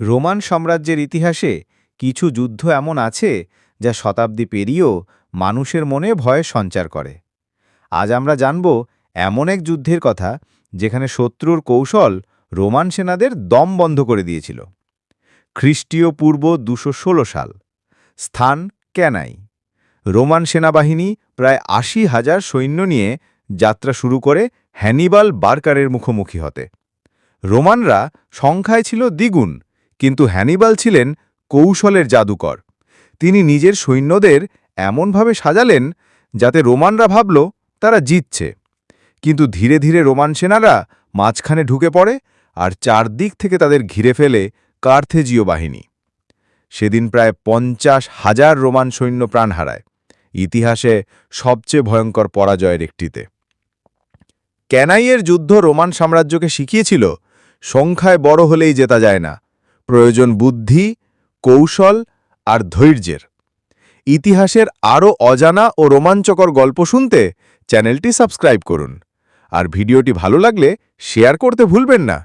Roman সাম্রাজ্যের ইতিহাসে কিছু যুদ্ধ এমন আছে যা শতাব্দী পেরিয়েও মানুষের মনে ভয় সঞ্চার করে। আজ আমরা জানব এমন এক যুদ্ধের কথা যেখানে শত্রুর কৌশল রোমান সেনাদের দম বন্ধ করে দিয়েছিল। খ্রিস্টীয় পূর্ব দুশো সাল। স্থান ক্যানাই। রোমান সেনাবাহিনী প্রায় আশি হাজার সৈন্য নিয়ে যাত্রা শুরু করে হ্যানিবাল বার্কারের মুখোমুখি হতে। রোমানরা সংখ্যায় ছিল দ্বিগুণ। কিন্তু হ্যানিবাল ছিলেন কৌশলের জাদুকর। তিনি নিজের সৈন্যদের এমনভাবে সাজালেন যাতে রোমানরা ভাবল তারা জিতছে। কিন্তু ধীরে ধীরে রোমান সেনারা মাঝখানে ঢুকে পড়ে আর চারদিক থেকে তাদের ঘিরে ফেলে কার্থেজীয় বাহিনী। সেদিন প্রায় পঞ্চাশ হাজার রোমান সৈন্য প্রাণ হারায়। ইতিহাসে সবচেয়ে ভয়ঙ্কর পরাজয়ের একটিতে। ক্যানাইয়ের যুদ্ধ রোমান সাম্রাজ্যকে শিখিয়েছিল, সংখ্যায় বড় হলেই জেতা যায় না। প্রয়োজন বুদ্ধি, কৌশল আর ধৈর্যের। ইতিহাসের আরও অজানা ও রোমাঞ্চকর গল্প শুনতে চ্যানেলটি সাবস্ক্রাইব করুন। আর ভিডিওটি ভালো লাগলে শেয়ার করতে ভুলবেন না।